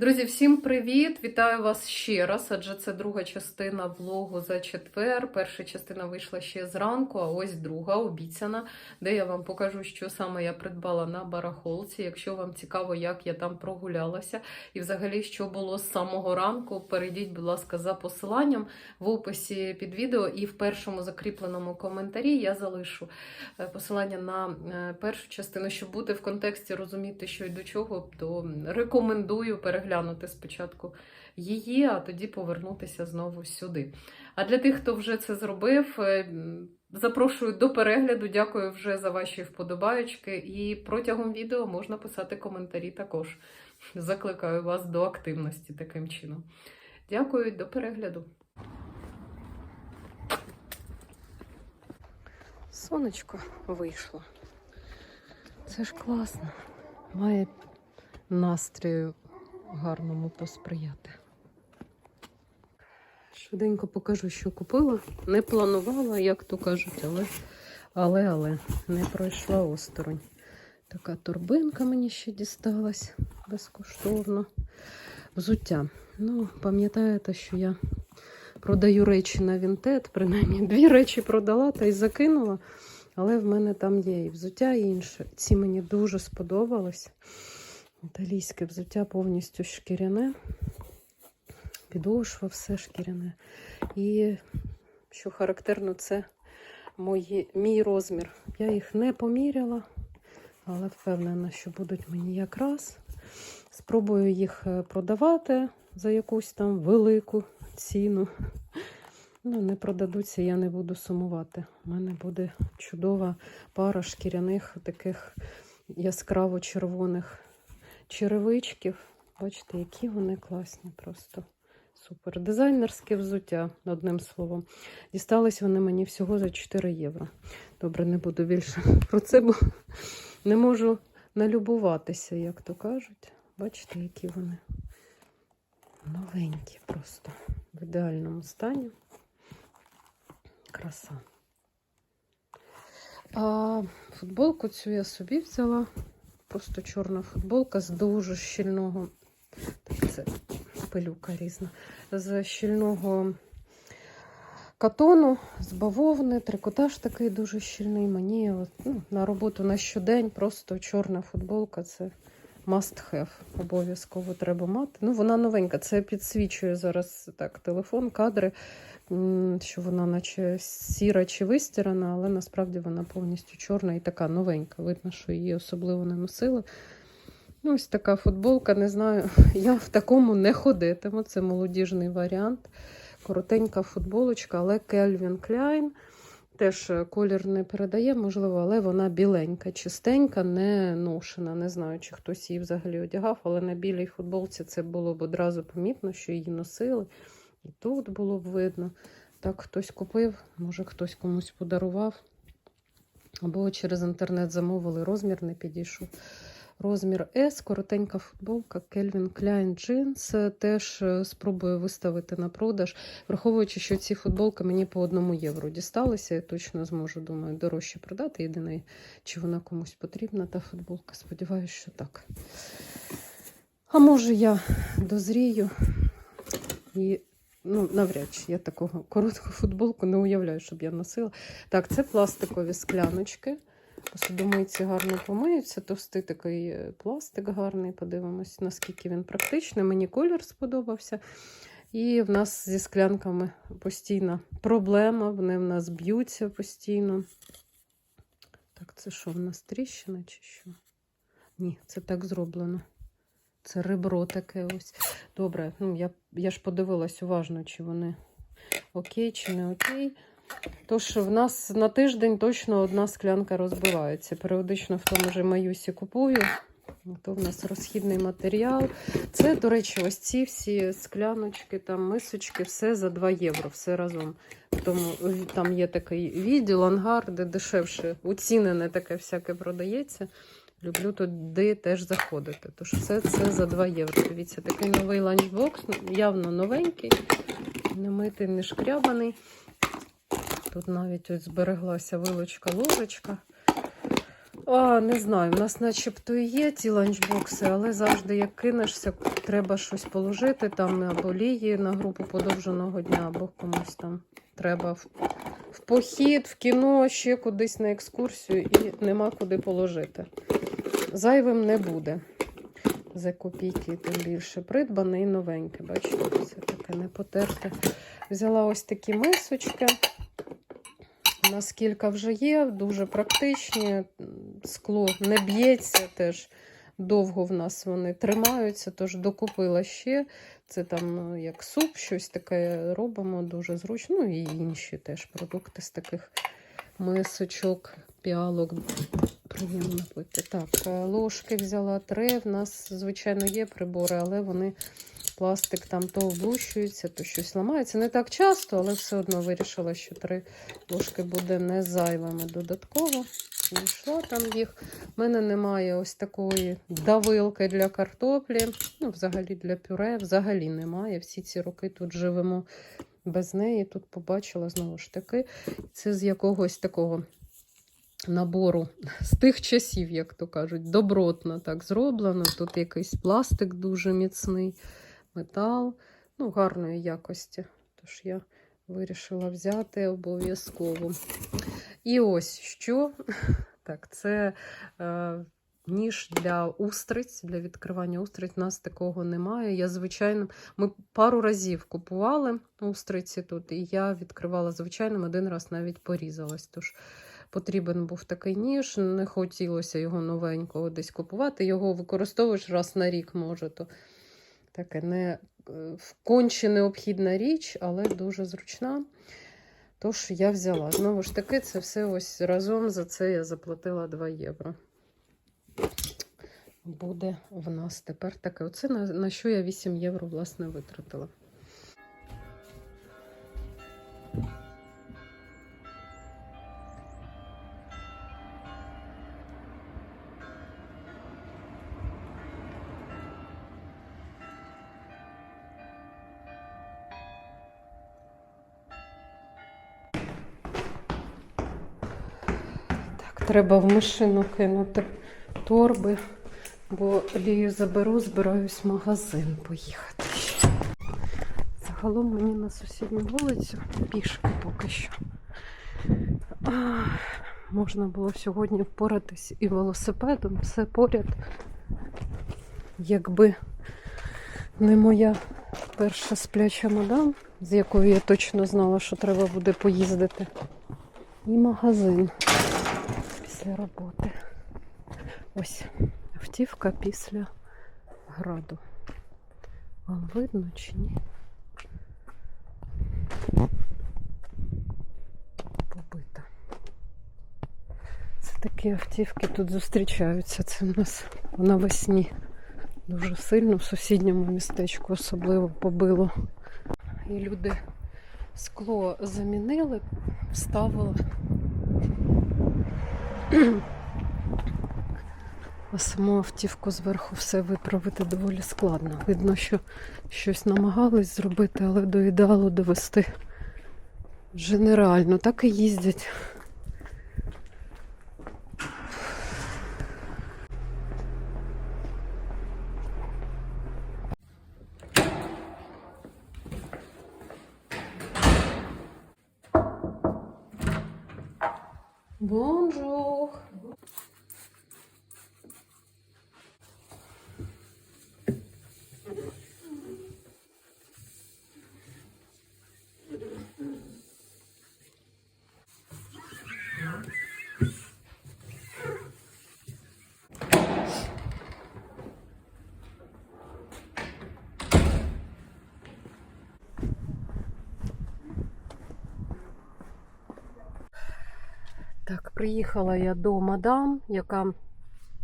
Друзі, всім привіт! Вітаю вас ще раз, адже це друга частина влогу за четвер. Перша частина вийшла ще зранку, а ось друга обіцяна, де я вам покажу, що саме я придбала на барахолці. Якщо вам цікаво, як я там прогулялася, і взагалі, що було з самого ранку, перейдіть, будь ласка, за посиланням в описі під відео і в першому закріпленому коментарі я залишу е, посилання на е, першу частину, щоб бути в контексті, розуміти, що і до чого, то рекомендую переглянути спочатку її, а тоді повернутися знову сюди. А для тих, хто вже це зробив, е, запрошую до перегляду. Дякую вже за ваші вподобаючки. І протягом відео можна писати коментарі також. Закликаю вас до активності таким чином. Дякую, до перегляду. Сонечко вийшло. Це ж класно. Має настрою гарному посприяти. Швиденько покажу, що купила. Не планувала, як то кажуть, але, але, але не пройшла осторонь. Така торбинка мені ще дісталась безкоштовно. Взуття. Ну, пам'ятаєте, що я продаю речі на Вінтет, принаймні дві речі продала та й закинула. Але в мене там є і взуття, і інше. Ці мені дуже сподобались. Італійське взуття повністю шкіряне. Підошва все шкіряне. І що характерно, це мої, мій розмір. Я їх не поміряла, але впевнена, що будуть мені якраз. Спробую їх е, продавати за якусь там велику ціну. Ну, не продадуться, я не буду сумувати. У мене буде чудова пара шкіряних таких яскраво червоних черевичків. Бачите, які вони класні просто. Супер. Дизайнерське взуття, одним словом. Дістались вони мені всього за 4 євро. Добре, не буду більше про це, бо не можу налюбуватися, як то кажуть. Бачите, які вони новенькі просто в ідеальному стані. Краса. А футболку цю я собі взяла. Просто чорна футболка з дуже щільного. Так, це пилюка різна. З щільного катону, з бавовни, трикотаж такий дуже щільний. Мені от, ну, на роботу на щодень просто чорна футболка це must have. Обов'язково треба мати. Ну, вона новенька. Це підсвічує зараз так телефон, кадри, що вона наче сіра чи вистирана, але насправді вона повністю чорна і така новенька. Видно, що її особливо не носили. Ну, ось така футболка, не знаю, я в такому не ходитиму. Це молодіжний варіант. Коротенька футболочка, але Calvin Klein. Теж е, колір не передає, можливо, але вона біленька, чистенька, не ношена. Не знаю, чи хтось її взагалі одягав, але на білій футболці це було б одразу помітно, що її носили. І тут було б видно. Так, хтось купив, може хтось комусь подарував. Або через інтернет замовили, розмір не підійшов. Розмір S, коротенька футболка, Calvin Klein Jeans. Теж е, спробую виставити на продаж. Враховуючи, що ці футболки мені по одному євро дісталися, я точно зможу, думаю, дорожче продати. Єдине, чи вона комусь потрібна, та футболка. Сподіваюся, що так. А може я дозрію і. Ну, навряд чи я такого коротку футболку не уявляю, щоб я носила. Так, це пластикові скляночки. Посудомийці гарно помиються, товстий такий е, пластик гарний. Подивимось, наскільки він практичний. Мені колір сподобався. І в нас зі склянками постійна проблема, вони в нас б'ються постійно. Так, це що в нас тріщина чи що? Ні, це так зроблено. Це ребро таке ось. Добре, ну я, я ж подивилась уважно, чи вони окей, чи не окей. Тож в нас на тиждень точно одна склянка розбивається. Періодично в тому ж маюсі купую. То в нас розхідний матеріал. Це, до речі, ось ці всі скляночки, там мисочки, все за 2 євро, все разом. Тому там є такий відділ, ангар, де дешевше уцінене таке всяке продається. Люблю туди теж заходити. Тож все це за 2 євро. Дивіться, такий новий ланчбокс, явно новенький, не митий, не шкрябаний. Тут навіть ось збереглася вилочка, ложечка. А, не знаю, в нас начебто і є ті ланчбокси, але завжди як кинешся, треба щось положити там або лії на групу подовженого дня, або комусь там треба в, в похід, в кіно, ще кудись на екскурсію і нема куди положити. Зайвим не буде. За копійки, тим більше придбане і новеньке. Бачите, все таке не потерте. Взяла ось такі мисочки. Наскільки вже є, дуже практичні. Скло не б'ється теж. Довго в нас вони тримаються, тож докупила ще. Це там ну, як суп, щось таке робимо, дуже зручно. Ну і інші теж продукти з таких мисочок, піалок. Приємно пити. Так, е, ложки взяла три. В нас, звичайно, є прибори, але вони пластик там то облущується, то щось ламається. Не так часто, але все одно вирішила, що три ложки буде не зайвими додатково. Знайшла там їх. У мене немає ось такої давилки для картоплі. Ну, взагалі для пюре, взагалі немає. Всі ці роки тут живемо без неї. Тут побачила знову ж таки. Це з якогось такого набору з тих часів, як то кажуть, добротно так зроблено. Тут якийсь пластик дуже міцний, метал, ну, гарної якості. Тож я вирішила взяти обов'язково. І ось що. Так, це е, ніж для устриць, для відкривання устриць. У нас такого немає. Я, звичайно, ми пару разів купували устриці тут, і я відкривала звичайним, один раз навіть порізалась. Тож потрібен був такий ніж, не хотілося його новенького десь купувати. Його використовуєш раз на рік, може, то таке не е, конче необхідна річ, але дуже зручна. Тож я взяла. Знову ж таки, це все ось разом за це я заплатила 2 євро. Буде в нас тепер таке. Оце на, на що я 8 євро, власне, витратила. Треба в машину кинути торби, бо лію заберу, збираюсь в магазин поїхати. Загалом мені на сусідню вулицю пішки поки що. Ах, можна було сьогодні впоратись і велосипедом, все поряд. Якби не моя перша спляча мадам, з якою я точно знала, що треба буде поїздити. І магазин після роботи. Ось автівка після граду. Вам видно чи ні? Побита. Це такі автівки тут зустрічаються. Це в нас навесні дуже сильно в сусідньому містечку особливо побило. І люди скло замінили, вставили. А саму автівку зверху все виправити доволі складно. Видно, що щось намагались зробити, але до ідеалу довести вже нереально. Так і їздять. Бонжур! Так, приїхала я до мадам, яка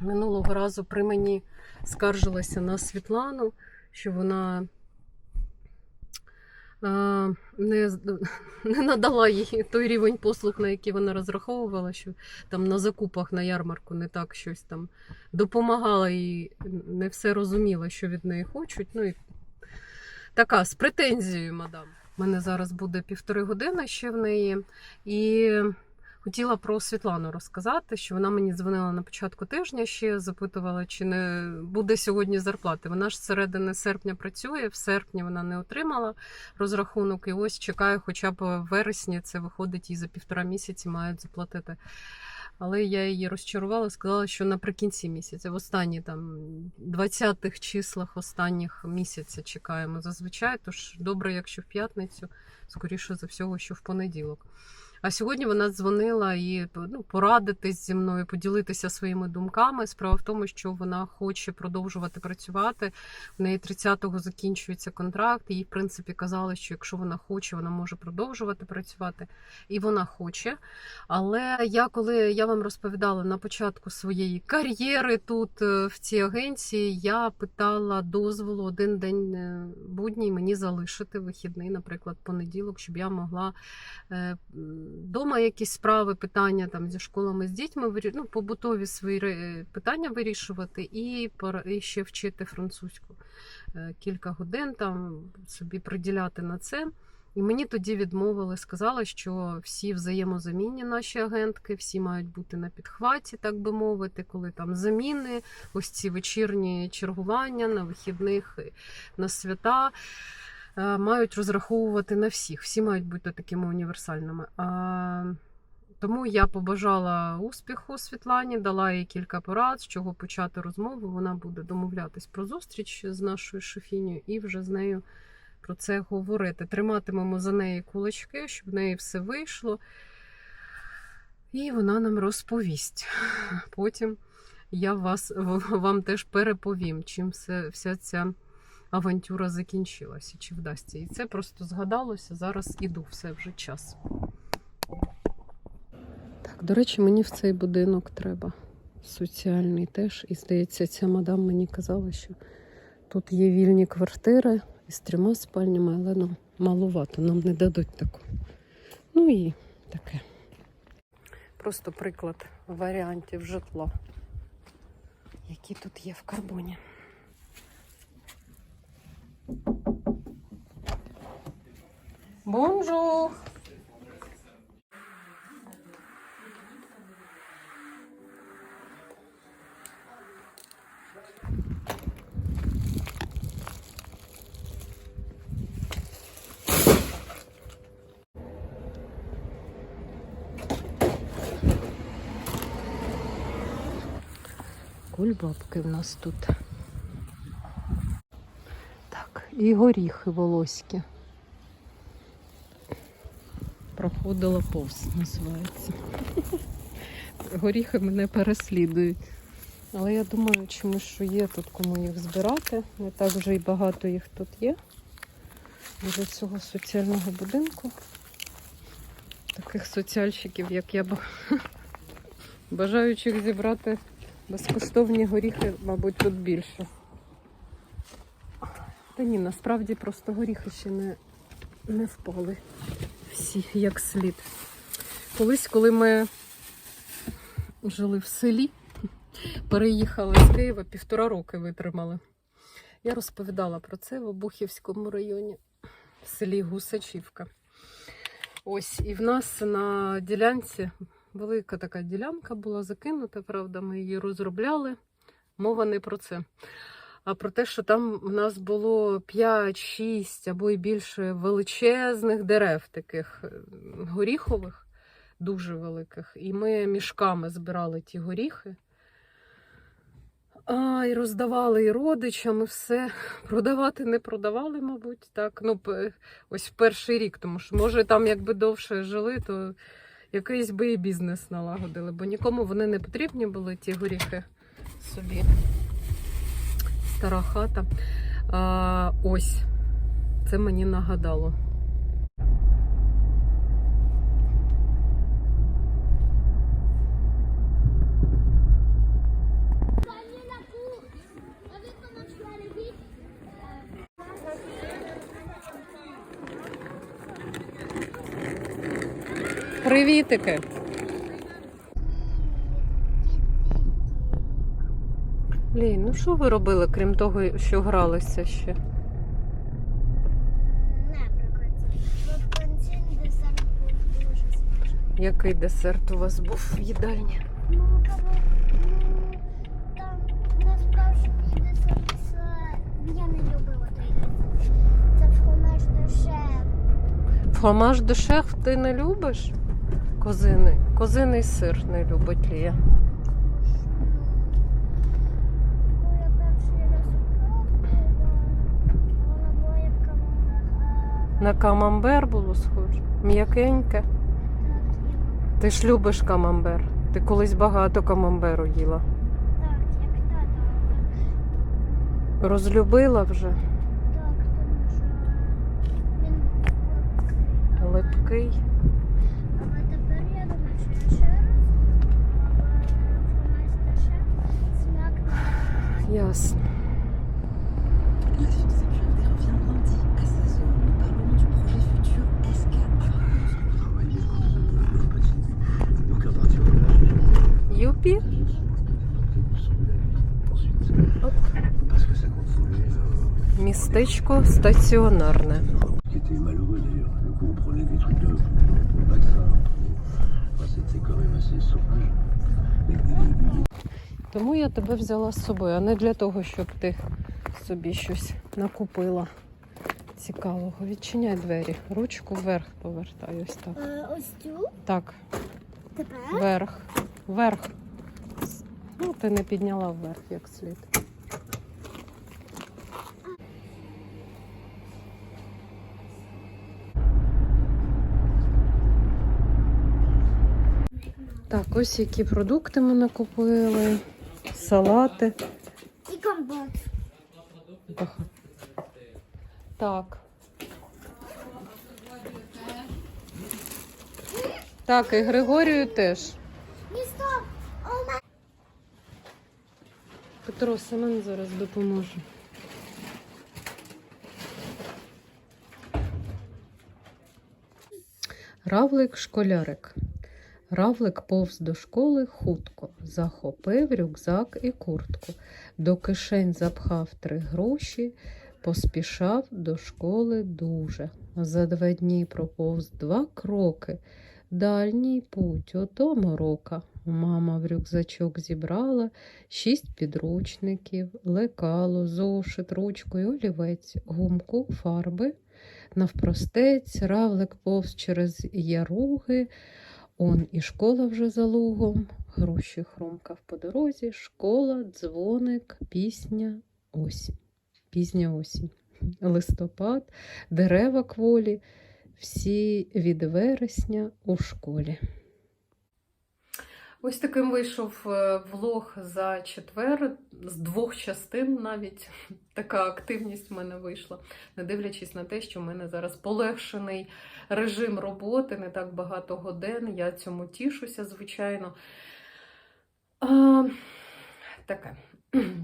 минулого разу при мені скаржилася на Світлану, що вона е, не, не надала їй той рівень послуг, на який вона розраховувала, що там на закупах на ярмарку не так щось там допомагала і не все розуміла, що від неї хочуть. Ну і така з претензією, мадам. У мене зараз буде півтори години ще в неї. І Хотіла про Світлану розказати, що вона мені дзвонила на початку тижня, ще запитувала, чи не буде сьогодні зарплати. Вона ж середини серпня працює, в серпні вона не отримала розрахунок, і ось чекає, хоча б в вересні це виходить і за півтора місяці мають заплатити. Але я її розчарувала, сказала, що наприкінці місяця, в останні там 20-х числах останніх місяця чекаємо зазвичай. Тож добре, якщо в п'ятницю, скоріше за всього, що в понеділок. А сьогодні вона дзвонила і ну, порадитись зі мною, поділитися своїми думками. Справа в тому, що вона хоче продовжувати працювати. В неї 30-го закінчується контракт. Їй, в принципі, казали, що якщо вона хоче, вона може продовжувати працювати. І вона хоче. Але я, коли я вам розповідала на початку своєї кар'єри тут е, в цій агенції, я питала дозволу один день е, будній мені залишити вихідний, наприклад, понеділок, щоб я могла е, вдома якісь справи, питання там зі школами з дітьми, ну, побутові свої питання вирішувати і, ще вчити французьку Е, кілька годин там собі приділяти на це. І мені тоді відмовили, сказали, що всі взаємозамінні наші агентки, всі мають бути на підхваті, так би мовити, коли там заміни, ось ці вечірні чергування на вихідних, на свята. Мають розраховувати на всіх, всі мають бути такими універсальними. Тому я побажала успіху Світлані, дала їй кілька порад, з чого почати розмову. Вона буде домовлятись про зустріч з нашою шефінею і вже з нею про це говорити. Триматимемо за неї кулачки, щоб в неї все вийшло. І вона нам розповість. Потім я вас, вам теж переповім, чим все, вся ця авантюра закінчилася, чи вдасться. І це просто згадалося. Зараз іду, все вже час. Так, до речі, мені в цей будинок треба. Соціальний теж. І здається, ця мадам мені казала, що тут є вільні квартири із трьома спальнями, але нам малувато, нам не дадуть таку. Ну і таке. Просто приклад варіантів житла, які тут є в карбоні. Бонжур! Кульбабки в нас тут. Так, і горіхи волоські. Проходила повз, називається. Горіхи мене переслідують. Але я думаю, чомусь що є тут кому їх збирати. Не так вже і багато їх тут є. Для цього соціального будинку. Таких соціальщиків, як я, бажаючих зібрати безкоштовні горіхи, мабуть, тут більше. Та ні, насправді просто горіхи ще не, не впали всі як слід. Колись, коли ми жили в селі, переїхали з Києва, півтора роки витримали. Я розповідала про це в Обухівському районі, в селі Гусачівка. Ось, і в нас на ділянці велика така ділянка була закинута, правда, ми її розробляли. Мова не про це. А про те, що там в нас було 5-6 або й більше величезних дерев, таких е, горіхових, дуже великих. І ми мішками збирали ті горіхи. А, і роздавали і родичам, і все. Продавати не продавали, мабуть, так. Ну, ось в перший рік, тому що, може, там якби довше жили, то якийсь би і бізнес налагодили, бо нікому вони не потрібні були, ті горіхи собі. Стара хата. А, ось, це мені нагадало. Panie Блін, ну що ви робили, крім того, що гралися ще? Наприклад, в кінці десерт був дуже смачний. Який десерт у вас був в їдальні? Ну, ну, там насправжній десерт, я не любила той десерт. Це фромаж де шеф. Фромаж де шеф ти не любиш? Козиний. Козиний сир не любить Лія. Коли я перший раз пробувала, вона була як камамбер. На камамбер було схоже. М'якеньке. Ти ж любиш камамбер. Ти колись багато камамберу їла. Так, як тата. Розлюбила вже. Так, тому що він липкий. Але тепер я думаю, що ще раз, Ясно. Des aiguilles. Тому я тебе взяла з собою, а не для того, щоб ти собі щось накупила цікавого. Відчиняй двері. Ручку вверх повертай. Ось так. Е, Ось цю Так, тепер. вверх. Вверх. Ну, ти не підняла вверх як слід. Так, ось які продукти ми накупили. Салати. І компот. Ага. Так. Так, і Григорію теж. Петро Семен зараз допоможе. Равлик школярик. Равлик повз до школи хутко, захопив рюкзак і куртку. До кишень запхав три гроші, поспішав до школи дуже. За два дні проповз два кроки. Дальній путь, ото морока. Мама в рюкзачок зібрала шість підручників, лекало, зошит, ручку й олівець, гумку, фарби. Навпростець, равлик повз через яруги, он і школа вже за лугом, гроші хрумкав по дорозі, школа, дзвоник, пісня, осінь. Пізня осінь. Листопад, дерева кволі, всі від вересня у школі. Ось таким вийшов е, влог за четвер, з двох частин навіть така активність в мене вийшла, не дивлячись на те, що в мене зараз полегшений режим роботи, не так багато годин. Я цьому тішуся, звичайно. А, таке.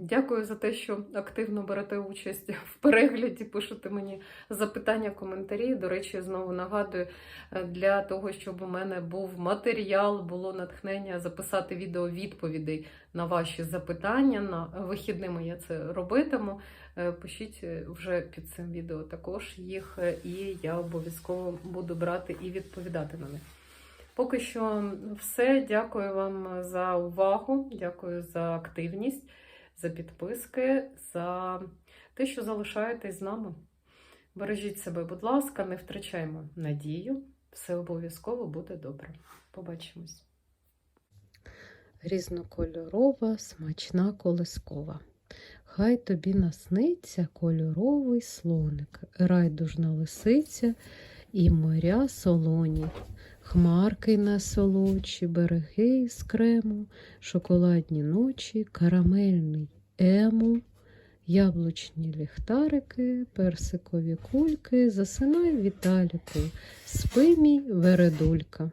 Дякую за те, що активно берете участь в перегляді, пишете мені запитання, коментарі. До речі, знову нагадую, е, для того, щоб у мене був матеріал, було натхнення записати відео відповідей на ваші запитання. На вихідними я це робитиму. Е, Пишіть е, вже під цим відео також їх, і я обов'язково буду брати і відповідати на них. Поки що все. Дякую вам за увагу, дякую за активність, за підписки, за те, що залишаєтесь з нами. Бережіть себе, будь ласка, не втрачаймо надію. Все обов'язково буде добре. Побачимось. Різнокольорова, смачна колискова. Хай тобі насниться кольоровий слоник, райдужна лисиця і моря солоні, хмарки на солодші, береги з крему, шоколадні ночі, карамельний ему, яблучні ліхтарики, персикові кульки, засинай Віталіку, спи мій вередулька.